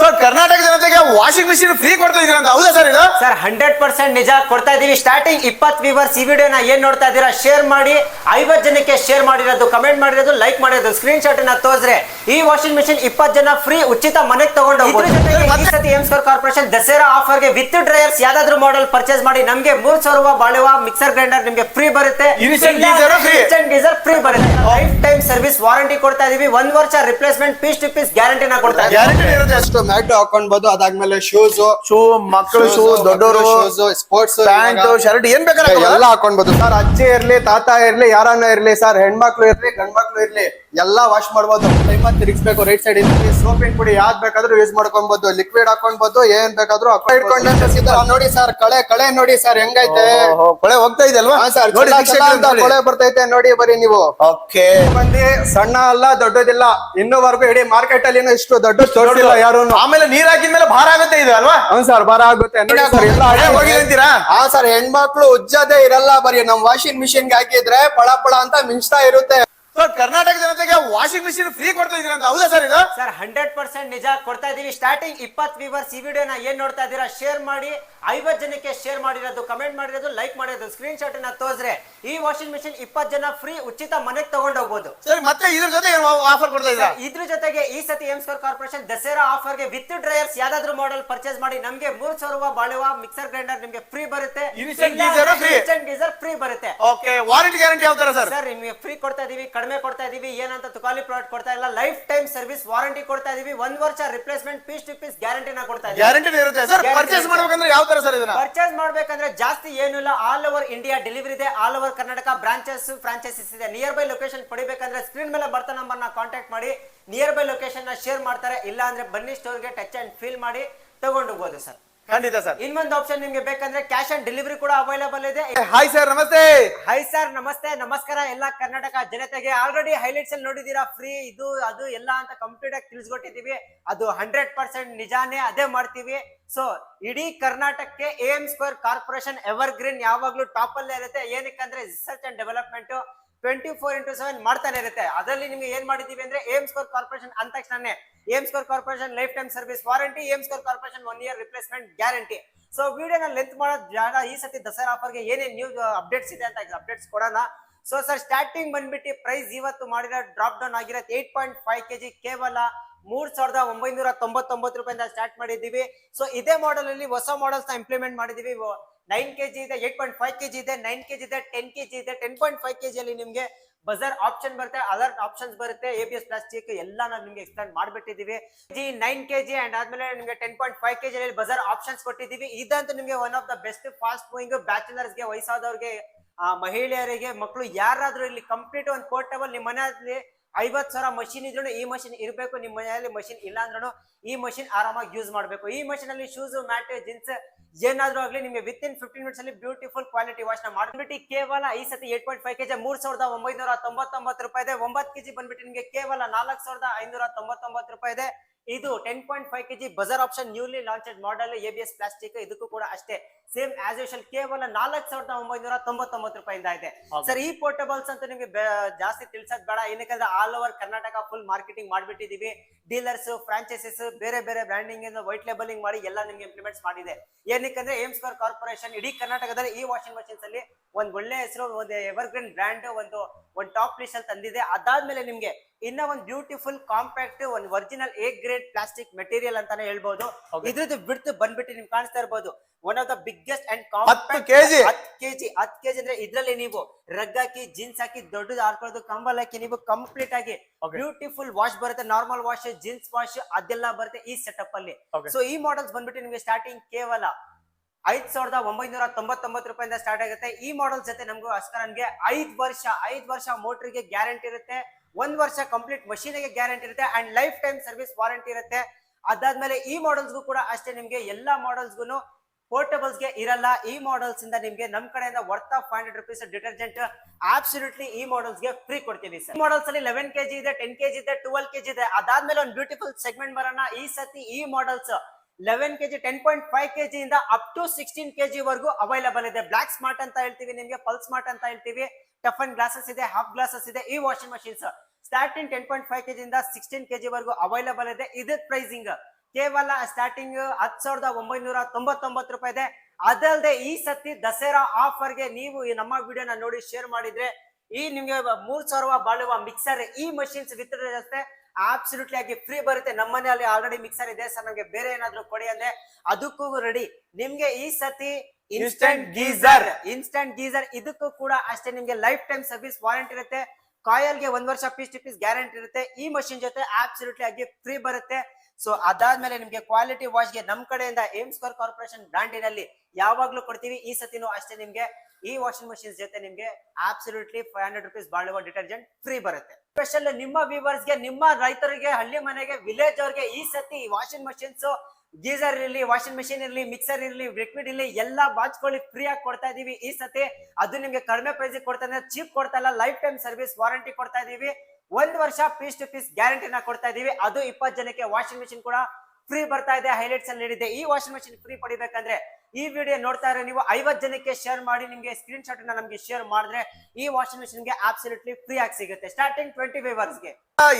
So Karnataka ಜನತೆಗೆ washing machine free ಕೊಡ್ತಾ ಇದೀರ ಅಂತ. ಹೌದಾ ಸರ್ ಇದು? ಸರ್ ಹಂಡ್ರೆಡ್ ಪರ್ಸೆಂಟ್ ನಿಜ ಕೊಡ್ತಾ ಇದೀವಿ ಸ್ಟಾರ್ಟಿಂಗ್ ಇಪ್ಪತ್ ವಿವರ್ಸ್ ಈ ವಿಡಿಯೋನ ಏನ್ ನೋಡ್ತಾ ಇದ್ದೀರಾ ಶೇರ್ ಮಾಡಿ. ಐವತ್ ಜನಕ್ಕೆ ಶೇರ್ ಮಾಡಿರೋದು ಕಮೆಂಟ್ ಮಾಡಿರೋದು ಲೈಕ್ ಮಾಡಿರೋದು ಸ್ಕ್ರೀನ್ ಶಾಟ್ನ ತೋರಿಸ್ರೆ ಈ ವಾಷಿಂಗ್ ಮಿಷಿನ್ ಇಪ್ಪತ್ ಜನ ಫ್ರೀ ಉಚಿತ ಮನೆಗೆ ತಗೊಂಡು ಹೋಗ್ಬೋದು. ಎಂ ಸ್ಕೋರ್ ಕಾರ್ಪೊರೇಷನ್ ದಸರಾ ಆಫರ್ಗೆ ವಿತ್ ಡ್ರೈಯರ್ಸ್ ಯಾವ್ದಾದ್ರು ಮಾಡೆಲ್ ಪರ್ಚೇಸ್ ಮಾಡಿ ನಮ್ಗೆ ಮೂರ್ ಸಾವಿರ ರೂಪಾಯಿ ಬಾಳುವ ಮಿಕ್ಸರ್ ಗ್ರೈಂಡರ್ ನಿಮ್ಗೆ ಫ್ರೀ ಬರುತ್ತೆ. ಗೀಸರ್ ಫ್ರೀ ಬರುತ್ತೆ. ಲೈಫ್ ಟೈಮ್ ಸರ್ವಿಸ್ ವಾರಂಟಿ ಕೊಡ್ತಾ ಇದೀವಿ. ಒಂದ್ ವರ್ಷ ರಿಪ್ಲೇಸ್ಮೆಂಟ್ ಪೀಸ್ ಟು ಪೀಸ್ ಗ್ಯಾರಂಟಿನ ಕೊಡ್ತಾ ಇದೀವಿ. ಗ್ಯಾರಂಟಿ ಇರುತ್ತೆ ಅಷ್ಟು ಮ್ಯಾಟ್ ಹಾಕೊಂಡ್ಬೋದು ಅದಾದ್ಮೇಲೆ ಶೂಸ್. ಶೂ ಮಕ್ಕಳು ಶೂ ದೊಡ್ಡವರು ಶೂಸ್ ಸ್ಪೋರ್ಟ್ಸ್ ಪ್ಯಾಂಟ್ ಶರ್ಟ್ ಏನ್ ಬೇಕಾದ್ರೆ ಎಲ್ಲ ಹಾಕೊಂಡ್ಬೋದು. ಸರ್ ಅಜ್ಜಿ ಇರ್ಲಿ ತಾತ ಇರ್ಲಿ ಯಾರನ್ನ ಇರ್ಲಿ ಸರ್ ಹೆಣ್ಮಕ್ಳು ಇರ್ಲಿ ಗಂಡ್ಮಕ್ಳು ಇರ್ಲಿ ಎಲ್ಲಾ ವಾಶ್ ಮಾಡ್ಬೋದು ಟೈಮ್ ತಿರುಗಿಸ್ಬೇಕು. ರೈಟ್ ಸೈಡ್ ಇಂದ ಇನ್ ಪುಡಿ ಯಾವ್ದು ಬೇಕಾದ್ರೂ ಯೂಸ್ ಮಾಡ್ಕೊಬಹುದು ಲಿಕ್ವಿಡ್ ಹಾಕೊಂಡ್ಬೋದು ಏನ್ ಬೇಕಾದ್ರೂ ನೋಡಿ ಸರ್ ಕಳೆ ಕಳೆ ನೋಡಿ ಸರ್ ಹೆಂಗೈತೆ? ಕೊಳೆ ಹೋಗ್ತಾ ಇದೆ ಅಲ್ವಾ? ಹಾ ಸರ್ ಕೊಳೆ ಬರ್ತೈತೆ ನೋಡಿ ಬರೀ ನೀವು. ಓಕೆ. ಬಂದಿ ಸಣ್ಣ ಅಲ್ಲ ದೊಡ್ಡದಿಲ್ಲ ಇನ್ನೂವರೆಗೂ ಇಡೀ ಮಾರ್ಕೆಟ್ ಅಲ್ಲಿ ಇಷ್ಟು ದೊಡ್ಡ ತೋರಿಸಿಲ್ಲ ಯಾರು ಆಮೇಲೆ ನೀರ್ ಹಾಕಿದ್ಮೇಲೆ ಭಾರ ಆಗುತ್ತೆ ಇದೆ ಅಲ್ವಾ? ಹ್ಞೂ ಸರ್ ಭಾರ ಆಗುತ್ತೆ. ಅಂತೀರಾ? ಹಾ ಸರ್ ಹೆಣ್ಮಕ್ಳು ಉಜ್ಜದೇ ಇರಲ್ಲ ಬರೀ ನಮ್ ವಾಷಿಂಗ್ ಮಿಷಿನ್ಗೆ ಹಾಕಿದ್ರೆ ಪಳ ಪಳ ಅಂತ ಮಿಂಚ್ತಾ ಇರುತ್ತೆ. ಕರ್ನಾಟಕ ಜನತೆಗೆ ವಾಷಿಂಗ್ ಮಿಷಿನ್ ಫ್ರೀ ಕೊಡ್ತಾ ಇದೀರ ಅಂತ ಹೌದಾ ಸರ್ ಇದು? ಸರ್ ಹಂಡ್ರೆಡ್ ಪರ್ಸೆಂಟ್ ನಿಜ ಕೊಡ್ತಾ ಇದೀವಿ. ಸ್ಟಾರ್ಟಿಂಗ್ ಇಪ್ಪತ್ ವಿವರ್ಸ್ ಈ ವಿಡಿಯೋನ ಏನ್ ನೋಡ್ತಾ ಇದ್ದೀರಾ ಶೇರ್ ಮಾಡಿ. ಐವತ್ ಜನಕ್ಕೆ ಶೇರ್ ಮಾಡಿರೋದು ಕಮೆಂಟ್ ಮಾಡಿರೋದು ಲೈಕ್ ಮಾಡಿರೋದು ಸ್ಕ್ರೀನ್ ಶಾಟ್ನ ತೋರಿಸ್ರೆ ಈ ವಾಷಿಂಗ್ ಮಿಷಿನ್ ಇಪ್ಪತ್ ಜನ ಫ್ರೀ ಉಚಿತ ಮನೆಗೆ ತಗೊಂಡು ಹೋಗ್ಬೋದು. ಸರ್ ಮತ್ತೆ ಇದ್ರ ಜೊತೆ ಆಫರ್ ಕೊಡ್ತಾ ಇದ್ದೀರಾ ಇದ್ರ? ಜೊತೆಗೆ ಈ ಸತಿ ಎಂ ಸ್ಕೋರ್ ಕಾರ್ಪೊರೇಷನ್ ದಸರಾ ಆಫರ್ಗೆ ವಿತ್ ಡ್ರೈಯರ್ಸ್ ಯಾವ್ದಾದ್ರು ಮಾಡೆಲ್ ಪರ್ಚೇಸ್ ಮಾಡಿ ನಮ್ಗೆ ಮೂರ್ ಸಾವಿರ ರೂಪಾಯಿ ಬಾಳುವ ಮಿಕ್ಸರ್ ಗ್ರೈಂಡರ್ ನಿಮ್ಗೆ ಫ್ರೀ ಬರುತ್ತೆ. Instant geyser free. Geyser free ಬರುತ್ತೆ. ಓಕೆ ವಾರಂಟಿ ಗ್ಯಾರಂಟಿ ಯಾವ ತರ ಸರ್? ಸರ್ ನಿಮಗೆ ಫ್ರೀ ಕೊಡ್ತಾ ಇದೀವಿ. ಕಡಿಮೆ ಕೊಡ್ತಾ ಇದೀವಿ ಏನಂತ ತುಕಾಲಿ ಪ್ರಾಡಕ್ಟ್ ಕೊಡ್ತಾ ಇಲ್ಲ. ಲೈಫ್ ಟೈಮ್ ಸರ್ವಿಸ್ ವಾರಂಟಿ ಕೊಡ್ತಾ ಇದೀವಿ. ಒಂದ್ ವರ್ಷ ರಿಪ್ಲೇಸ್ಮೆಂಟ್ ಪೀಸ್ ಟು ಪೀಸ್ ಗ್ಯಾರಂಟಿನ ಕೊಡ್ತಾ ಇದೀವಿ. ಗ್ಯಾರಂಟಿ ಇರುತ್ತೆ. Sir purchase. ಮಾಡ್ಬೇಕಂದ್ರೆ ಯಾವ ತರ ಸರ್ ಇದನ್ನ? ಪರ್ಚೇಸ್ ಮಾಡ್ಬೇಕಂದ್ರೆ ಜಾಸ್ತಿ ಏನಿಲ್ಲ ಆಲ್ ಓವರ್ ಇಂಡಿಯಾ ಡೆಲಿವರಿ ಇದೆ. All over Karnataka branches franchises ಇದೆ. ನಿಯರ್ ಬೈ ಲೊಕೇಶನ್ ಪಡಿಬೇಕಂದ್ರೆ ಸ್ಕ್ರೀನ್ ಮೇಲೆ ಬರ್ತಾ ನಂಬರ್ನ ಕಾಂಟ್ಯಾಕ್ಟ್ ಮಾಡಿ. ನಿಯರ್ ಬೈ ಲೊಕೇಶನ್ನ ಶೇರ್ ಮಾಡ್ತಾರೆ. ಇಲ್ಲ ಅಂದ್ರೆ ಬನ್ನಿ ಸ್ಟೋರ್ಗೆ ಟಚ್ ಅಂಡ್ ಫೀಲ್ ಮಾಡಿ ತಗೊಂಡು ಹೋಗ್ಬೋದು ಸರ್. ಖಂಡಿತ ಸರ್. ಇನ್ನೊಂದು ಆಪ್ಷನ್ ನಿಮ್ಗೆ ಬೇಕಂದ್ರೆ ಕ್ಯಾಶ್ ಆನ್ ಡೆಲಿವರಿ ಕೂಡ ಅವೈಲೇಬಲ್ ಇದೆ. ಹಾಯ್ ಸರ್ ನಮಸ್ತೆ. ಹೈ ಸರ್ ನಮಸ್ತೆ. ನಮಸ್ಕಾರ ಎಲ್ಲ ಕರ್ನಾಟಕ ಜನತೆಗೆ. ಆಲ್ರೆಡಿ ಹೈಲೈಟ್ಸ್ ಅಲ್ಲಿ ನೋಡಿದೀರಾ ಫ್ರೀ ಇದು ಅದು ಎಲ್ಲ ಅಂತ ಕಂಪ್ಲೀಟ್ ಆಗಿ ತಿಳಿಸ್ಕೊಟ್ಟಿದೀವಿ ಅದು ಹಂಡ್ರೆಡ್ ಪರ್ಸೆಂಟ್ ನಿಜಾನೇ ಅದೇ ಮಾಡ್ತೀವಿ. ಸೊ ಇಡೀ ಕರ್ನಾಟಕಕ್ಕೆ A M square corporation evergreen ಯಾವಾಗ್ಲೂ ಟಾಪ್ ಅಲ್ಲೇ ಇರುತ್ತೆ. ಏನಕ್ಕಂದ್ರೆ research and development twenty four into seven ಮಾಡ್ತಾನೆ ಇರುತ್ತೆ. ಅದರಲ್ಲಿ ನಿಮ್ಗೆ ಏನ್ ಮಾಡಿದೀವಿ ಅಂದ್ರೆ ಏಮ್ ಸ್ಕೋರ್ ಕಾರ್ಪೊರೇಷನ್ ಅಂದ ತಕ್ಷಣ aim score corporation lifetime service warranty, aim score corporation one year replacement guarantee so ವಿಡಿಯೋನ ಲೆಂತ್ ಮಾಡೋ ಜಾಗ ಈ ಸತಿ ದಸರಾ ಆಫರ್ಗೆ ಏನೇನು ನ್ಯೂ ಅಪ್ಡೇಟ್ಸ್ ಇದೆ ಅಂತ ಅಪ್ಡೇಟ್ಸ್ ಕೊಡೋಣ. ಸೊ ಸರ್ ಸ್ಟಾರ್ಟಿಂಗ್ ಬಂದ್ಬಿಟ್ಟು ಪ್ರೈಸ್ ಇವತ್ತು ಮಾಡಿರೋ ಡ್ರಾಪ್ ಡೌನ್ ಆಗಿರೋದು ಏಟ್ ಪಾಯಿಂಟ್ ಫೈವ್ ಕೆಜಿ ಕೇವಲ ಮೂರ್ ಸಾವಿರದ ಒಂಬೈನೂರ ತೊಂಬತ್ತೊಂಬತ್ತು ರೂಪಾಯಿಂದ ಸ್ಟಾರ್ಟ್ ಮಾಡಿದ್ದೀವಿ. ಸೊ ಇದೇ ಮಾಡೆಲ್ ಅಲ್ಲಿ ಹೊಸ ಮಾಡಲ್ಸ್ನ ಇಂಪ್ಲಿಮೆಂಟ್ ಮಾಡಿದೀವಿ ನೈನ್ ಕೆಜಿ ಇದೆ, ಏಟ್ ಪಾಯಿಂಟ್ ಫೈವ್ ಕೆಜಿ ಇದೆ, ನೈನ್ ಕೆಜಿ ಇದೆ, ಟೆನ್ ಕೆಜಿ ಇದೆ, ಟೆನ್ ಪಾಯಿಂಟ್ ಫೈವ್ ಕೆಜಿ ಅಲ್ಲಿ ನಿಮಗೆ ಬಜಾರ್ ಆಪ್ಷನ್ ಬರುತ್ತೆ, ಅದರ್ ಆಪ್ಷನ್ಸ್ ಬರುತ್ತೆ ಎ ಬಿ ಎಸ್ ಪ್ಲಾಸ್ಟಿಕ್ ಎಲ್ಲ ನಾವು ನಿಮಗೆ explain ಮಾಡ್ಬಿಟ್ಟಿದೀವಿ. G nine K G and ಆದ್ಮೇಲೆ ನಿಮಗೆ ಟೆನ್ ಪಾಯಿಂಟ್ ಫೈವ್ ಕೆಜಿ ಅಲ್ಲಿ ಬಜಾರ್ ಆಪ್ಷನ್ಸ್ ಕೊಟ್ಟಿದ್ದೀವಿ ಇದಂತೂ ನಿಮಗೆ one of the best fast moving ಬ್ಯಾಚುಲರ್ಸ್ಗೆ ವಯಸ್ಸಾದವ್ರಿಗೆ ಮಹಿಳೆಯರಿಗೆ ಮಕ್ಕಳು ಯಾರಾದ್ರೂ ಇಲ್ಲಿ ಕಂಪ್ಲೀಟ್ ಒಂದು ಪೋರ್ಟಬಲ್ ನಿಮ್ಮ ಮನೆಯಲ್ಲಿ ಐವತ್ ಸಾವಿರ ಮಷಿನ್ ಇದ್ರು ಈ ಮಷಿನ್ ಇರಬೇಕು, ನಿಮ್ಮ ಮನೆಯಲ್ಲಿ ಮಷಿನ್ ಇಲ್ಲ ಅಂದ್ರೂ ಈ ಮಷಿನ್ ಆರಾಮಾಗಿ ಯೂಸ್ ಮಾಡಬೇಕು. ಈ ಮಷಿನ್ ಅಲ್ಲಿ ಶೂಸ್ ಮ್ಯಾಟ್ ಜೀನ್ಸ್ ಏನಾದ್ರೂ ಆಗಲಿ ನಿಮಗೆ ವಿತ್ ಇನ್ ಫಿಫ್ಟೀನ್ ಮಿನಿಟ್ಸ್ ಅಲ್ಲಿ ಬ್ಯೂಟಿಫುಲ್ ಕ್ವಾಲಿಟಿ ವಾಶ್ನ ಮಾಡ್ಬಿಟ್ಟು ಕೇವಲ ಈ ಸತಿ ಏಟ್ ಪಾಯಿಂಟ್ ಫೈವ್ ಕೆಜಿ ಮೂರ್ ಸಾವಿರದ ಒಂಬೈನೂರ ತೊಂಬತ್ತೊಂಬತ್ತು ರೂಪಾಯಿ ಇದೆ. ಒಂಬತ್ತು ಕೆಜಿ ಬಂದ್ಬಿಟ್ಟು ನಿಮಗೆ ಕೇವಲ ನಾಲ್ಕು ಸಾವಿರದ ಐನೂರ ತೊಂಬತ್ತೊಂಬತ್ತು ರೂಪಾಯಿ ಇದೆ. ಇದು ten point five KG Bazaar option newly launched model A B S plastic ಇದಕ್ಕೂ ಕೂಡ ಅಷ್ಟೇ. ಸೇಮ್ ಆಸ್ ಯೂಶಲ್ ಕೇವಲ ನಾಲ್ಕು ಸಾವಿರದ ಒಂಬೈನೂರ ತೊಂಬತ್ತೊಂಬತ್ತು ರೂಪಾಯಿಂದ ಇದೆ. ಸರ್ ಈ ಪೋರ್ಟಬಲ್ಸ್ ಅಂತ ನಿಮಗೆ ಜಾಸ್ತಿ ತಿಳ್ಸೋದ್ ಬೇಡ. ಏನಕ್ಕಂದ್ರೆ all over Karnataka full marketing ಮಾಡಿಬಿಟ್ಟಿದೀವಿ. Dealers franchises ಬೇರೆ ಬೇರೆ ಬ್ರ್ಯಾಂಡಿಂಗ್ ವೈಟ್ ಲೇಬಲಿಂಗ್ ಮಾಡಿ ಎಲ್ಲ ನಿಮ್ಗೆ ಇಂಪ್ಲಿಮೆಂಟ್ಸ್ ಮಾಡಿದೆ. ಏನಕ್ಕಂದ್ರೆ ಏಮ್ ಸ್ಕ್ವೇರ್ ಕಾರ್ಪೊರೇಷನ್ ಇಡೀ ಕರ್ನಾಟಕದಲ್ಲಿ ಈ ವಾಷಿಂಗ್ ಮಷಿನ್ಸ್ ಅಲ್ಲಿ ಒಂದ್ ಒಳ್ಳೆ ಹೆಸರು ಒಂದು ಎವರ್ಗ್ರೀನ್ ಬ್ರ್ಯಾಂಡ್ ಒಂದು ಒಂದು ಟಾಪ್ ಲಿಸ್ಟ್ ಅಲ್ಲಿ ತಂದಿದೆ. ಅದಾದ್ಮೇಲೆ ನಿಮ್ಗೆ ಇನ್ನ ಒಂದು ಬ್ಯೂಟಿಫುಲ್ ಕಾಂಪ್ಯಾಕ್ಟ್ ಒಂದು original A grade plastic material ಅಂತಾನೆ ಹೇಳ್ಬೋದು. ಇದ್ರದ್ದು ಬಿಡ್ತು ಬಂದ್ಬಿಟ್ಟು ನಿಮ್ಗೆ ಕಾಣಿಸ್ತಾ ಇರ್ಬೋದು. One of the biggest and compact kg. ಹತ್ತು ಕೆಜಿ ಹತ್ತು ಕೆಜಿ ಅಂದ್ರೆ ಇದ್ರಲ್ಲಿ ನೀವು ರಗ್ ಹಾಕಿ ಜೀನ್ಸ್ ಹಾಕಿ ದೊಡ್ಡದು ಹಾಕೊಳ್ಳೋದು ಕಂಬಲ್ ಹಾಕಿ ನೀವು ಕಂಪ್ಲೀಟ್ ಆಗಿ ಬ್ಯೂಟಿಫುಲ್ ವಾಶ್ ಬರುತ್ತೆ. ನಾರ್ಮಲ್ ವಾಶ್ ಜೀನ್ಸ್ ವಾಶ್ ಅದೆಲ್ಲ ಬರುತ್ತೆ ಈ ಸೆಟಪ್ ಅಲ್ಲಿ. ಸೊ ಈ ಮಾಡೆಲ್ಸ್ ಬಂದ್ಬಿಟ್ಟು ನಿಮಗೆ ಸ್ಟಾರ್ಟಿಂಗ್ ಕೇವಲ ಐದ್ ಸಾವಿರದ ಒಂಬೈನೂರ ತೊಂಬತ್ತೊಂಬತ್ತು ರೂಪಾಯಿಂದ ಸ್ಟಾರ್ಟ್ ಆಗುತ್ತೆ. ಈ ಮಾಡೆಲ್ ಜೊತೆ ನಮಗೂ ಅಸ್ಕರನ್ಗೆ ಐದ್ ವರ್ಷ ಐದ್ ವರ್ಷ ಮೋಟರ್ಗೆ ಗ್ಯಾರಂಟಿ ಇರುತ್ತೆ. ಒಂದ್ ವರ್ಷ ಕಂಪ್ಲೀಟ್ ಮಷೀನಿಗೆ ಗ್ಯಾರಂಟಿ ಇರುತ್ತೆ and life time service warranty ಇರುತ್ತೆ. ಅದಾದ್ಮೇಲೆ ಈ ಮಾಡೆಲ್ಸ್ಗೂ ಕೂಡ ಅಷ್ಟೇ ನಿಮ್ಗೆ ಎಲ್ಲಾ ಮಾಡೆಲ್ಸ್ಗೂ ಪೋರ್ಟಬಲ್ಸ್ಗೆ ಇರಲ್ಲ. ಈ ಮಾಡೆಲ್ಸ್ ಇಂದ ನಿಮ್ಗೆ ನಮ್ ಕಡೆಯಿಂದ worth of five hundred rupees detergent absolutely ಈ ಮಾಡೆಲ್ಸ್ಗೆ ಫ್ರೀ ಕೊಡ್ತೀವಿ ಸರ್ ಮಾಡೆಲ್ಸ್ ಅಲ್ಲಿ ಲೆವೆನ್ ಕೆಜಿ ಇದೆ ಟೆನ್ ಕೆಜಿ ಇದೆ ಟ್ವೆಲ್ ಕೆಜಿ ಇದೆ. ಅದಾದ್ಮೇಲೆ ಒಂದು ಬ್ಯೂಟಿಫುಲ್ ಸೆಗ್ಮೆಂಟ್ ಬರೋಣ. ಈ ಸತಿ ಈ models eleven kg ten point five kg ಇಂದ ಅಪ್ ಟು ಸಿಕ್ಸ್ಟೀನ್ ಕೆಜಿ ವರೆಗೂ ಅವೈಲಬಲ್ ಇದೆ. ಬ್ಲಾಕ್ ಸ್ಮಾರ್ಟ್ ಅಂತ ಹೇಳ್ತೀವಿ ನಿಮ್ಗೆ ಪಲ್ಸ್ ಸ್ಮಾರ್ಟ್ ಅಂತ ಹೇಳ್ತೀವಿ. ಟಫ್ ಅಂಡ್ ಗ್ಲಾಸಸ್ ಇದೆ ಹಾಫ್ ಗ್ಲಾಸಸ್ ಇದೆ, ಈ washing machines starting ten point five kg ಇಂದ ಸಿಕ್ಸ್ಟೀನ್ ಕೆಜಿ ವರೆಗೂ ಅವೈಲಬಲ್ ಇದೆ. ಇದ್ರ ಪ್ರೈಸಿಂಗ್ ಕೇವಲ ಸ್ಟಾರ್ಟಿಂಗ್ ಹತ್ ಸಾವಿರದ ಒಂಬೈನೂರ ತೊಂಬತ್ತೊಂಬತ್ತು ರೂಪಾಯಿ ಇದೆ. ಅದಲ್ಲದೆ ಈ ಸತಿ ದಸರಾ ಆಫರ್ಗೆ ನೀವು ಈ ನಮ್ಮ ವಿಡಿಯೋನ ನೋಡಿ ಶೇರ್ ಮಾಡಿದ್ರೆ ಈ ನಿಮ್ಗೆ ಮೂರ್ ಸಾವಿರ ಬಾಳುವ ಮಿಕ್ಸರ್ ಈ ಮಷಿನ್ಸ್ ವಿತ್ ಜೊತೆ ಆಬ್ಸಲ್ಯೂಟ್ಲಿ ಆಗಿ ಫ್ರೀ ಬರುತ್ತೆ. ನಮ್ಮ ಮನೆಯಲ್ಲಿ ಆಲ್ರೆಡಿ ಮಿಕ್ಸರ್ ಇದೆ. ಸರ್, ನಮಗೆ ಬೇರೆ ಏನಾದ್ರು ಕೊಡಿ ಅಂದ್ರೆ ಅದಕ್ಕೂ ರೆಡಿ ನಿಮ್ಗೆ ಈ ಸತಿ ಇನ್ಸ್ಟಂಟ್ ಗೀಸರ್ ಇನ್ಸ್ಟಂಟ್ ಗೀಸರ್ ಇದಕ್ಕೂ ಕೂಡ ಅಷ್ಟೇ ನಿಮ್ಗೆ ಲೈಫ್ ಟೈಮ್ ಸರ್ವಿಸ್ ವಾರಂಟಿ ಇರುತ್ತೆ. ಕಾಯಲ್ಗೆ ಒಂದ್ ವರ್ಷ ಪೀಸ್ ಟು ಪೀಸ್ ಗ್ಯಾರಂಟಿ ಇರುತ್ತೆ. ಈ ಮಷಿನ್ ಜೊತೆ ಆಬ್ಸಲ್ಯೂಟ್ಲಿ ಆಗಿ ಫ್ರೀ ಬರುತ್ತೆ. ಸೊ ಅದಾದ್ಮೇಲೆ ನಿಮ್ಗೆ ಕ್ವಾಲಿಟಿ ವಾಶ್ಗೆ ನಮ್ ಕಡೆಯಿಂದ ಏಮ್ ಸ್ಕ್ವೇರ್ ಕಾರ್ಪೊರೇಷನ್ ಬ್ರಾಂಡಿನಲ್ಲಿ ಯಾವಾಗ್ಲೂ ಕೊಡ್ತೀವಿ. ಈ ಸತಿನೂ ಅಷ್ಟೇ ನಿಮ್ಗೆ. ಈ ವಾಷಿಂಗ್ ಮಷಿನ್ ಜೊತೆ ನಿಮ್ಗೆ ಆಬ್ಸಲ್ಯೂಟ್ಲಿ ಫೈವ್ ಹಂಡ್ರೆಡ್ ರುಪೀಸ್ ಬಾಳುವ ಡಿಟರ್ಜೆಂಟ್ ಫ್ರೀ ಬರುತ್ತೆ. ಸ್ಪೆಷಲ್ ನಿಮ್ಮ ವ್ಯೂವರ್ಸ್ಗೆ ನಿಮ್ಮ ರೈತರಿಗೆ ಹಳ್ಳಿ ಮನೆಗೆ ವಿಲೇಜ್ ಅವ್ರಿಗೆ ಈ ಸತಿ ವಾಷಿಂಗ್ ಮಷಿನ್ಸ್ ಗೀಸರ್ ಇರಲಿ ವಾಷಿಂಗ್ ಮೆಷಿನ್ ಇರಲಿ ಮಿಕ್ಸರ್ ಇರಲಿ ಲಿಕ್ವಿಡ್ ಇರಲಿ, ಎಲ್ಲ ಬಾಚ್ಕೊಳ್ಳಿ ಫ್ರೀ ಆಗಿ ಕೊಡ್ತಾ ಇದೀವಿ. ಈ ಸತಿ ಅದು ನಿಮ್ಗೆ ಕಡಿಮೆ ಪ್ರೈಸ್ ಕೊಡ್ತಾ ಇದ್ರೆ ಚೀಪ್ ಕೊಡ್ತಾ ಇಲ್ಲ ಲೈಫ್ ಟೈಮ್ ಸರ್ವಿಸ್ ವಾರಂಟಿ ಕೊಡ್ತಾ ಇದೀವಿ. ಒಂದ್ ವರ್ಷ ಪೀಸ್ ಟು ಪೀಸ್ ಗ್ಯಾರಂಟಿನ ಕೊಡ್ತಾ ಇದೀವಿ. ಅದು ಇಪ್ಪತ್ತು ಜನಕ್ಕೆ ವಾಷಿಂಗ್ ಮೆಷಿನ್ ಕೂಡ ಫ್ರೀ ಬರ್ತಾ ಇದೆ ಹೈಲೈಟ್ಸ್ ಅಲ್ಲಿ ನೀಡಿದೆ ಈ ವಾಷಿಂಗ್ ಮೆಷಿನ್ ಫ್ರೀ ಪಡಿಬೇಕಂದ್ರೆ ಈ ವಿಡಿಯೋ ನೋಡ್ತಾ ಇರೋ ನೀವು ಐವತ್ ಜನಕ್ಕೆ ಶೇರ್ ಮಾಡಿ, ನಿಮಗೆ ಸ್ಕ್ರೀನ್ ಶಾಟ್ ನಮಗೆ ಶೇರ್ ಮಾಡಿದ್ರೆ ಈ ವಾಷಿಂಗ್ ಮೆಷಿನ್ಗೆ ಆಬ್ಸಲ್ಯೂಟ್ಲಿ ಫ್ರೀ ಆಗಿ ಸಿಗುತ್ತೆ. ಸ್ಟಾರ್ಟಿಂಗ್ ಟ್ವೆಂಟಿ ಫೈವ್ಗೆ.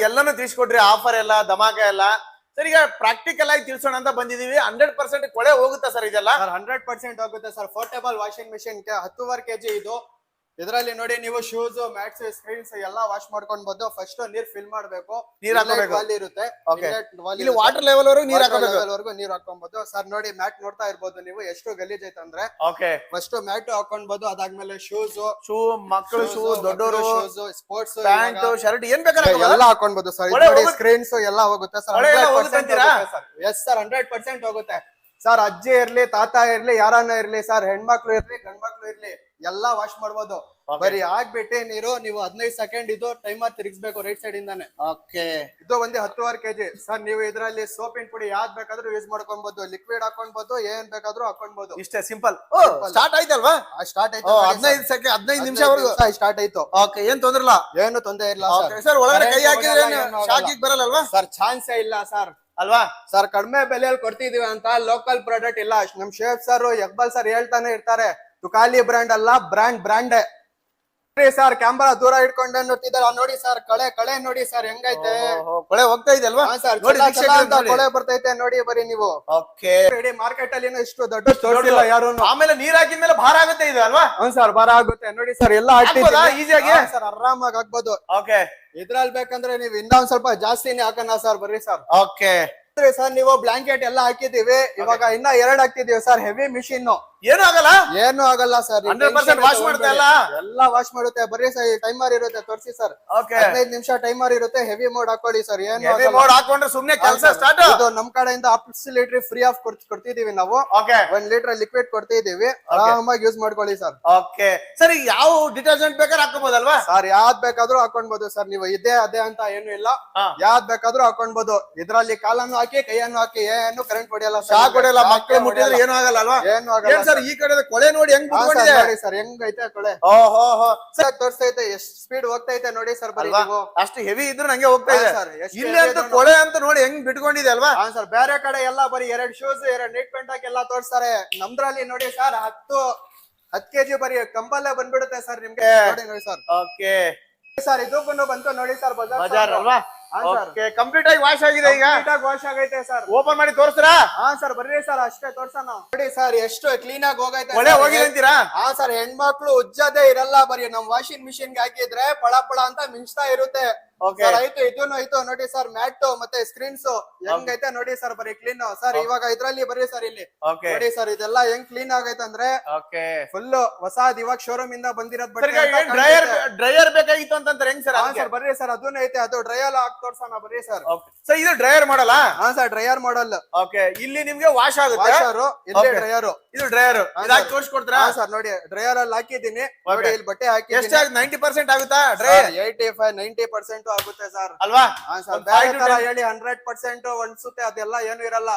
ಎಲ್ಲಾನು ತಿಳಿಸ್ಕೊಡ್ರಿ ಆಫರ್ ಎಲ್ಲ, ಧಮಾಕ ಎಲ್ಲ. ಸರ್, ಈಗ ಪ್ರಾಕ್ಟಿಕಲ್ ಆಗಿ ತಿಳಿಸೋಣ ಅಂತ ಬಂದಿದೀವಿ. ಹಂಡ್ರೆಡ್ ಪರ್ಸೆಂಟ್ ಕೊಳೆ ಹೋಗುತ್ತಾ ಸರ್ ಇದೆಲ್ಲ? ಹಂಡ್ರೆಡ್ ಪರ್ಸೆಂಟ್ ಹೋಗುತ್ತೆ ಸರ್. ಪೋರ್ಟೇಬಲ್ ವಾಷಿಂಗ್ ಮಿಷಿನ್ ಹತ್ತುವರೆ ಕೆಜಿ ಇದು. ಇದರಲ್ಲಿ ನೋಡಿ ನೀವು ಶೂಸ್ ಮ್ಯಾಟ್ಸ್ ಸ್ಕ್ರೀನ್ಸ್ ಎಲ್ಲಾ ವಾಶ್ ಮಾಡ್ಕೊಂಡ್ಬೋದು ಫಸ್ಟ್ ನೀರ್ ಫಿಲ್ ಮಾಡ್ಬೇಕು. ನೀರ್ ಹಾಕೋಬೇಕು. ವಾಲ್ ಇರುತ್ತೆ. ಇಲ್ಲಿ ವಾಟರ್ ಲೆವೆಲ್ ವರೆಗೂ ನೀರ್ ಹಾಕೊಂಡ್ಬೋದು ಹಾಕೋಬೇಕು ವರೆಗೂ ನೀರ್ ಹಾಕೊಬಹುದು ಸರ್ ನೋಡಿ ಮ್ಯಾಟ್ ನೋಡ್ತಾ ಇರ್ಬೋದು ನೀವು ಎಷ್ಟು ಗಲೀಜ್ ಐತೆ ಅಂದ್ರೆ. ಓಕೆ ಫಸ್ಟ್ ಮ್ಯಾಟ್ ಹಾಕೊಂಡ್ಬೋದು ಅದಾದ್ಮೇಲೆ ಶೂಸ್ ಶೂ ಮಕ್ಕಳು ಶೂ ದೊಡ್ಡವರು ಶೂಸ್ ಸ್ಪೋರ್ಟ್ಸ್ ಪ್ಯಾಂಟ್ ಶರ್ಟ್ ಏನ್ ಬೇಕಾದ್ರೆ ಎಲ್ಲ ಹಾಕೊಂಡ್ಬೋದು ಸರ್ ನೋಡಿ. ಸ್ಕ್ರೀನ್ಸ್ ಎಲ್ಲ ಹೋಗುತ್ತೆ sir yes sir hundred percent ಹೋಗುತ್ತೆ ಸರ್ ಅಜ್ಜಿ ಇರ್ಲಿ ತಾತ ಇರ್ಲಿ ಯಾರನ್ನ ಇರ್ಲಿ ಸರ್ ಹೆಣ್ಮಕ್ಳು ಇರ್ಲಿ ಗಂಡ್ಮಕ್ಳು ಇರ್ಲಿ. ಎಲ್ಲಾ ವಾಶ್ ಮಾಡ್ಬೋದು. ಬರೀ ಆಗ್ಬಿಟ್ಟೆ ನೀರು ನೀವು ಹದಿನೈದು ಸೆಕೆಂಡ್ ಇದು ಟೈಮರ್ ತಿರುಗಿಸ್ಬೇಕು ರೈಟ್ ಸೈಡ್ ಇಂದಾನೆ. ಓಕೆ ಇದು ಒಂದು ಹತ್ತುವರೆ ಕೆಜಿ ಸರ್ ನೀವು ಇದ್ರಲ್ಲಿ ಸೋಪಿನ ಪುಡಿ ಯಾವ್ದು ಬೇಕಾದ್ರೂ ಯೂಸ್ ಮಾಡ್ಕೊಬಹುದು ಲಿಕ್ವಿಡ್ ಹಾಕೊಂಡ್ಬೋದು ಏನ್ ಬೇಕಾದ್ರೂ ಹಾಕೊಂಡ್ಬೋದು ಇಷ್ಟೇ ಸಿಂಪಲ್ ಸ್ಟಾರ್ಟ್ ಆಯ್ತಲ್ವಾ? ಸ್ಟಾರ್ಟ್ ಆಯ್ತು. ಹದಿನೈದು ಸೆಕೆಂಡ್ ಹದಿನೈದು ನಿಮಿಷವರೆಗೂ ಸ್ಟಾರ್ಟ್ ಆಯ್ತು. ಓಕೆ ಏನ್ ತೊಂದ್ರೆ ಇಲ್ಲ? ಏನು ತೊಂದರೆ ಇಲ್ಲ ಸರ್ ಒಳಗಡೆ ಕೈ ಹಾಕಿದ್ರೆ ಶಾಕಿಗೆ ಬರಲ್ಲಲ್ವಾ? ಸರ್ ಚಾನ್ಸೇ ಇಲ್ಲ ಸರ್ ಅಲ್ವಾ? ಸರ್ ಕಡಿಮೆ ಬೆಲೆಯಲ್ಲಿ ಕೊಡ್ತಿದೀವಿ ಅಂತ ಲೋಕಲ್ ಪ್ರಾಡಕ್ಟ್ ಇಲ್ಲ. ನಮ್ ಶೇಫ್ ಸರ್ ಯಕ್ಬಲ್ ಸರ್ ಹೇಳ್ತಾನೆ ಇರ್ತಾರೆ. ತುಕಾಲಿ ಬ್ರ್ಯಾಂಡ್ ಅಲ್ಲ ಬ್ರ್ಯಾಂಡ್ ಬ್ರ್ಯಾಂಡೆ ಸರ್ ಕ್ಯಾಮ್ರಾ ದೂರ ಇಟ್ಕೊಂಡೆ ನೋಡ್ತಿದ್ದಾರೆ. ನೋಡಿ ಸರ್ ಕಳೆ ಕಳೆ ನೋಡಿ ಸರ್ ಹೆಂಗೈತೆ? ಕೊಳೆ ಹೋಗ್ತಾ ಇದೆ ಅಲ್ವಾ? ಸರ್. ಕೊಳೆ ಬರ್ತೈತೆ ನೋಡಿ ಬರೀ ನೀವು. ಓಕೆ. ಇಡೀ ಮಾರ್ಕೆಟ್ ಅಲ್ಲಿ ಏನೋ ಇಷ್ಟು ದೊಡ್ಡ ತೋರಿಸಿಲ್ಲ ಯಾರು. ಆಮೇಲೆ ನೀರ್ ಹಾಕಿದ್ಮೇಲೆ ಭಾರ ಆಗುತ್ತೆ ಇದು ಅಲ್ವಾ? ಹ್ಮ್ ಸರ್ ಭಾರ ಆಗುತ್ತೆ. ನೋಡಿ ಸರ್ ಎಲ್ಲ ಆಗ್ತಿದೆ ಈಸಿ ಆಗಿ? ಸರ್ ಆರಾಮಾಗಿ ಆಗ್ಬೋದು. ಓಕೆ. ಇದ್ರಲ್ಲಿ ಬೇಕಂದ್ರೆ ನೀವು ಇನ್ನೊಂದ್ ಸ್ವಲ್ಪ ಜಾಸ್ತಿನೇ ಹಾಕೋಣ ಸರ್ ಬರ್ರಿ ಸರ್ ಓಕೆ. ಸರ್ ನೀವು ಬ್ಲಾಂಕೆಟ್ ಎಲ್ಲ ಹಾಕಿದೀವಿ ಇವಾಗ ಇನ್ನ ಎರಡ್ ಹಾಕ್ತಿದೀವಿ ಸರ್ ಹೆವಿ ಮಿಷಿನ್ ಏನು ಆಗಲ್ಲ? ಏನು ಆಗಲ್ಲ ಸರ್ 100% ವಾಶ್ ಮಾಡುತ್ತೆ ಅಲ್ಲ? ಎಲ್ಲ ವಾಶ್ ಮಾಡುತ್ತೆ. ಬರೀ ಸರ್ ಟೈಮರ್ ಇರುತ್ತೆ ತೋರಿಸಿ ಸರ್. ಹದಿನೈದು ನಿಮಿಷ ಟೈಮರ್ ಇರುತ್ತೆ ಹೆವಿ ಮೋಡ್ ಹಾಕೊಳ್ಳಿ ಸರ್ ಏನು ಮೋಡ್ ಹಾಕೊಂಡ್ರೆ ಸುಮ್ನೆ ಕೆಲಸ ಸ್ಟಾರ್ಟ್ ಇದು ನಮ್ ಕಡೆಯಿಂದ ಅಪ್ಸಿಲಿಟ್ರಿ ಲೀಟರ್ ಫ್ರೀ ಆಫ್ ಕೊಡ್ತಿದೀವಿ ನಾವು. ಓಕೆ ಒಂದ್ ಲೀಟರ್ ಲಿಕ್ವಿಡ್ ಕೊಡ್ತಿದೀವಿ ಆರಾಮಾಗಿ ಯೂಸ್ ಮಾಡ್ಕೊಳ್ಳಿ ಸರ್. ಓಕೆ ಸರ್ ಯಾವ ಡಿಟರ್ಜೆಂಟ್ ಬೇಕಾದ್ರೆ ಹಾಕೋಬಹುದಲ್ವಾ ಸರ್ ಯಾವ್ದ್ ಬೇಕಾದ್ರೂ ಹಾಕೊಂಡ್ಬೋದು ಸರ್ ನೀವು ಇದೇ ಅದೇ ಅಂತ ಏನು ಇಲ್ಲ. ಯಾವ್ದ್ ಬೇಕಾದ್ರೂ ಹಾಕೊಂಡ್ಬೋದು ಇದ್ರಲ್ಲಿ ಕಾಲನ್ನು ಹಾಕಿ ಕೈಯನ್ನು ಹಾಕಿ ಏನು ಕರೆಂಟ್ ಹೊಡೆಯಲ್ಲ. ಶಾಕ್ ಹೊಡೆಯಲ್ಲ ಮಕ್ಕಳು ಮುಟ್ಟಿದ್ರೆ. ಏನು ಆಗಲ್ಲ ಅಲ್ವಾ? ಏನು ಆಗಲ್ಲ ಏನ್ ಸರ್ ಈ ಕಡೆ ಕೊಳೆ ನೋಡಿ ಹೆಂಗ್ ಹಾ, ಬಿಟ್ಕೊಂಡಿದೆ? ನೋಡಿ ಸರ್ ಹೆಂಗೈತೆ ಕೊಳೆ? ಓಹೋ ಸರ್ ತೋರಿಸ್ತೈತೆ ಎಷ್ಟ್ ಸ್ಪೀಡ್ ಹೋಗ್ತೈತೆ ನೋಡಿ ಸರ್ ಬರೀ ಅಲ್ವಾ? ನೀವು. ಅಷ್ಟು ಹೆವಿ ಇದ್ರೆ ನಂಗೆ ಹೋಗ್ತಾ ಹಾ, ಇದೆ sir, ಎಷ್ಟು ಇಲ್ಲಿ heavy ಅಂತೂ ಇದ್ರೂ ಕೊಳೆ ಅಂತ ನೋಡಿ ಹೆಂಗ್ ಬಿಟ್ಕೊಂಡಿದೆ ಅಲ್ವಾ? ಹಾ ಸರ್ ಬೇರೆ ಕಡೆ ಎಲ್ಲ ಬರೀ ಎರಡ್ ಶೂಸ್ ಎರಡ್ ನೀಟ್ ಪ್ಯಾಂಟ್ ಹಾಕಿ ಎಲ್ಲ ತೋರಿಸ್ತಾರೆ. ನಮ್ದ್ರಲ್ಲಿ ನೋಡಿ ಸರ್ ಹತ್ತು ಹತ್ ಕೆಜಿ ಬರೀ ಕಂಬಲ್ಲೇ ಬಂದ್ಬಿಡುತ್ತೆ ಸರ್ ನಿಮ್ಗೆ. ನೋಡಿ ನೋಡಿ ಸರ್ ಓಕೆ ಸರ್ ಇದಕ್ಕೂ ಬಂತು ನೋಡಿ ಸರ್ ಬಜಾರ್ ಅಲ್ವಾ ಹಾ, sir. ಓಕೆ ಕಂಪ್ಲೀಟ್ ಆಗಿ ವಾಶ್ ಆಗಿದೆ ಈಗ. ವಾಶ್ ಆಗೈತೆ ಸರ್ ಓಪನ್ ಮಾಡಿ ತೋರಿಸ್ತೀರಾ? ಹಾ ಸರ್ ಬರ್ರಿ ಸರ್ ಅಷ್ಟೇ ತೋರ್ಸೋಣ. ನೋಡಿ ಸರ್ ಎಷ್ಟು ಕ್ಲೀನ್ ಆಗಿ ಹೋಗೈತೆ ಒಳ್ಳೆ. ಹೋಗಿದೆ ಅಂತೀರಾ? ಹಾ ಸರ್ ಹೆಣ್ಮಕ್ಳು ಉಜ್ಜದೇ ಇರಲ್ಲ ಬರೀ ನಮ್ ವಾಷಿಂಗ್ ಮಿಷಿನ್ಗೆ ಹಾಕಿದ್ರೆ ಪಳ ಪಳ ಅಂತ ಮಿಂಚ್ತಾ ಇರುತ್ತೆ. ಸರ್ ಆಯ್ತು ಇದೂನು ಆಯ್ತು ನೋಡಿ ಸರ್ ಮ್ಯಾಟ್ ಮತ್ತೆ ಸ್ಕ್ರೀನ್ಸ್ ಹೆಂಗೈತೆ ನೋಡಿ ಸರ್ ಬರೀ ಕ್ಲೀನ್ ಸರ್ ಇವಾಗ ಇದ್ರಲ್ಲಿ ಬರೀ ಸರ್ ಇಲ್ಲಿ. ಓಕೆ ನೋಡಿ ಸರ್ ಇದೆಲ್ಲ ಹೆಂಗ್ ಕ್ಲೀನ್ ಆಗೈತೆ ಅಂದ್ರೆ ಓಕೆ ಫುಲ್ ಹೊಸಾದ್ ಇವಾಗ ಶೋರೂಮ್ ಇಂದ ಬಂದಿರೋದ್ ಸರ್ ಡ್ರೈಯರ್ ಡ್ರೈಯರ್ ಬೇಕಾಗಿತ್ತು ಅಂತಂದ್ರೆ ಹೆಂಗ್ ಸರ್ ಸರ್ ಬರ್ರಿ ಸರ್ ಅದನ್ನ ಐತೆ ಅದು ಡ್ರೈಯರ್ ಹಾಕಿ ತೋರ್ಸೋಣ ಬರ್ರಿ ಸರ್ ಸರ್ ಇದು ಡ್ರೈಯರ್ ಮಾಡಲ್ಲ ಹಾ ಸರ್ ಡ್ರೈಯರ್ ಮಾಡಲ್ ಓಕೆ ಇಲ್ಲಿ ನಿಮ್ಗೆ ವಾಶ್ ಆಗುತ್ತೆ? ವಾಷರು ಇಲ್ಲಿ. ಡ್ರೈಯರ್ ಇದು ಡ್ರೈಯರ್ ಇದಾಗಿ. ತೋರಿಸ್ಕೊಡ್ತೀರಾ? ಸರ್ ನೋಡಿ ಡ್ರೈಯರ್ ಅಲ್ಲಿ ಹಾಕಿದೀನಿ ನೋಡಿ ಇಲ್ಲಿ ಬಟ್ಟೆ ಹಾಕಿ ಎಷ್ಟಾಗುತ್ತೆ ನೈಂಟಿ ಪರ್ಸೆಂಟ್ ಆಗುತ್ತಾ? Dryer eighty five ninety percent ಆಗುತ್ತೆ ಸರ್. ಅಲ್ವಾ? ಹೇಳಿ ಹಂಡ್ರೆಡ್ ಪರ್ಸೆಂಟ್ ಅನ್ಸುತ್ತೆ ಅದೆಲ್ಲ ಏನು ಇರಲ್ಲ.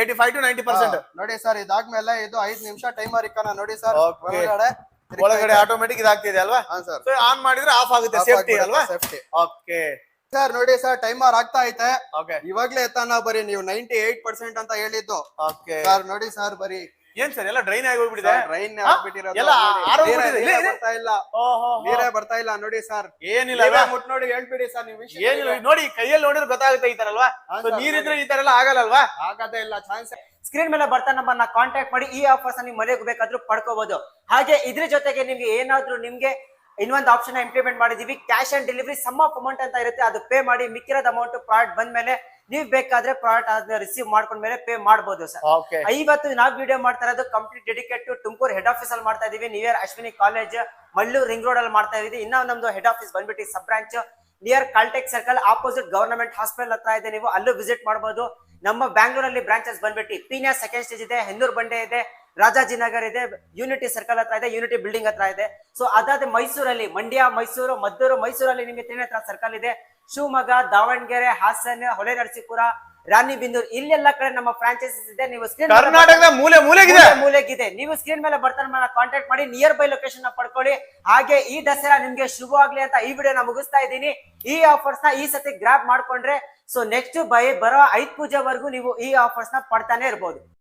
Eighty five to ninety percent ನೋಡಿ ಸರ್ ಇದಾದ್ಮೇಲೆ ಇದು ಐದ್ ನಿಮಿಷ ಟೈಮರ್ ಇಕ್ಕೋಣ ನೋಡಿ ಸರ್. ಒಳಗಡೆ ಒಳಗಡೆ ಆಟೋಮೆಟಿಕ್ ಇದಾಗ್ತಿದೆ ಅಲ್ವಾ? ಸರ್. ಆನ್ ಮಾಡಿದ್ರೆ ಆಫ್ ಆಗುತ್ತೆ ಸೇಫ್ಟಿ ಅಲ್ವಾ? ಸೇಫ್ಟಿ ಓಕೆ ಸರ್ ನೋಡಿ ಸರ್ ಟೈಮರ್ ಆಗ್ತಾ ಐತೆ. ಇವಾಗ್ಲೇ ಎತ್ತಾನ ಬರೀ ನೀವು ನೈಂಟಿ ಏಟ್ ಪರ್ಸೆಂಟ್ ಅಂತ ಹೇಳಿದ್ದು. ಸರ್ ನೋಡಿ ಸರ್ ಬರೀ ಏನ್ ಸರ್ ಎಲ್ಲ ಡ್ರೈನ್ ಆಗಿ ಹೋಗ್ಬಿಟ್ಟಿದೆ ಡ್ರೈನ್? ಎಲ್ಲ ಬರ್ತಾ ಇಲ್ಲ. ಓಹೋ ನೀರೇ ಬರ್ತಾ ಇಲ್ಲ ನೋಡಿ ಸರ್. ಏನಿಲ್ಲ ನೀವೇ ಮುಟ್ ನೋಡಿ ಹೇಳ್ಬಿಡಿ ಸರ್ ನೀವು ವಿಷಯ ಏನಿಲ್ಲ ನೋಡಿ ಕೈಯಲ್ಲಿ ನೋಡಿದ್ರೆ ಗೊತ್ತಾಗುತ್ತೆ ಈ ತರ ಅಲ್ವಾ? So, ನೀರಿದ್ರೆ ಈ ತರ ಎಲ್ಲ ಆಗಲ್ಲಲ್ವಾ? ಆಗದೇ ಇಲ್ಲ ಚಾನ್ಸ್ ಸ್ಕ್ರೀನ್ ಮೇಲೆ ಬರ್ತಾ ನಮ್ಮನ್ನ ಕಾಂಟ್ಯಾಕ್ಟ್ ಮಾಡಿ ಈ ಆಫರ್ಸ್ ನೀವು ಮನೆಗೆ ಬೇಕಾದ್ರೂ ಪಡ್ಕೋಬಹುದು ಹಾಗೆ ಇದ್ರ ಜೊತೆಗೆ ನಿಮ್ಗೆ ಏನಾದ್ರೂ ನಿಮ್ಗೆ ಇನ್ನೊಂದು ಆಪ್ಷನ್ ಇಂಪ್ಲಿಮೆಂಟ್ ಮಾಡಿದೀವಿ. Cash on delivery some of amount ಅಂತ ಇರುತ್ತೆ. ಅದು ಪೇ ಮಾಡಿ ಮಿಕ್ಕಿರೋದ್ ಅಮೌಂಟ್ ಪ್ರಾಡಕ್ಟ್ ಬಂದ್ಮೇಲೆ ನೀವು ಬೇಕಾದ್ರೆ ಪ್ರಾಡಕ್ಟ್ ಅದನ್ನ ರಿಸೀವ್ ಮಾಡ್ಕೊಂಡ್ಮೇಲೆ ಪೇ ಮಾಡಬಹುದು ಸರ್. ಓಕೆ ನಾವ್ ವಿಡಿಯೋ ಮಾಡ್ತಾ ಇರೋದು complete dedicate to Tumakuru head office ಅಲ್ಲಿ ಮಾಡ್ತಾ ಇದೀವಿ. Near Ashwini college Malluru ring road ಅಲ್ಲಿ ಮಾಡ್ತಾ ಇದೀವಿ. ಇನ್ನ ನಮ್ದು ಹೆಡ್ ಆಫೀಸ್ ಬಂದ್ಬಿಟ್ಟು sub branch near Caltech circle opposite government hospital ಹತ್ರ ಇದೆ. ನೀವು ಅಲ್ಲೂ ವಿಸಿಟ್ ಮಾಡಬಹುದು ನಮ್ಮ ಬ್ಯಾಂಗ್ಳೂರಲ್ಲಿ ಬ್ರಾಂಚಸ್ ಬಂದ್ಬಿಟ್ಟು ಪೀನಿಯಾ ಸೆಕೆಂಡ್ ಸ್ಟೇಜ್ ಇದೆ ಹೆನ್ನೂರ್ ಬಂಡೆ ಇದೆ ರಾಜಾಜಿನಗರ್ ಇದೆ ಯೂನಿಟಿ ಸರ್ಕಲ್ ಹತ್ರ ಇದೆ ಯೂನಿಟಿ ಬಿಲ್ಡಿಂಗ್ ಹತ್ರ ಇದೆ. ಸೊ ಅದಾದ ಮೈಸೂರಲ್ಲಿ ಮಂಡ್ಯ ಮೈಸೂರು ಮದ್ದೂರು ಮೈಸೂರಲ್ಲಿ ನಿಮಗೆ ತಿನ್ನ ಹತ್ರ ಸರ್ಕಲ್ ಇದೆ. ಶಿವಮೊಗ್ಗ ದಾವಣಗೆರೆ ಹಾಸನ ಹೊಳೆ ನರಸೀಪುರ ರಾಣಿಬೆನ್ನೂರು ಇಲ್ಲೆಲ್ಲ ಕಡೆ ನಮ್ಮ ಫ್ರಾಂಚೈಸಸ್ ಇದೆ. ನೀವು ಸ್ಕ್ರೀನ್ ಕರ್ನಾಟಕದ ಮೂಲೆ ಮೂಲೆಗಿದೆ. ಮೂಲೆ ಮೂಲೆಗಿದೆ. ನೀವು ಸ್ಕ್ರೀನ್ ಮೇಲೆ ಬರ್ತಾನೆ ಕಾಂಟ್ಯಾಕ್ಟ್ ಮಾಡಿ ನಿಯರ್ ಬೈ ಲೊಕೇಶನ್ನ ಪಡ್ಕೊಳ್ಳಿ. ಹಾಗೆ ಈ ದಸರಾ ನಿಮ್ಗೆ ಶುಭ ಆಗ್ಲಿ ಅಂತ ಈ ವಿಡಿಯೋನ ಮುಗಿಸ್ತಾ ಇದ್ದೀನಿ. ಈ ಆಫರ್ಸ್ನ ಈ ಸತಿ ಗ್ರಾಪ್ ಮಾಡ್ಕೊಂಡ್ರೆ ಸೊ ನೆಕ್ಸ್ಟ್ ಬೈ ಬರೋ ಐದ್ ಪೂಜೆವರೆಗೂ ನೀವು ಈ ಆಫರ್ಸ್ನ ಪಡ್ತಾನೆ ಇರ್ಬೋದು.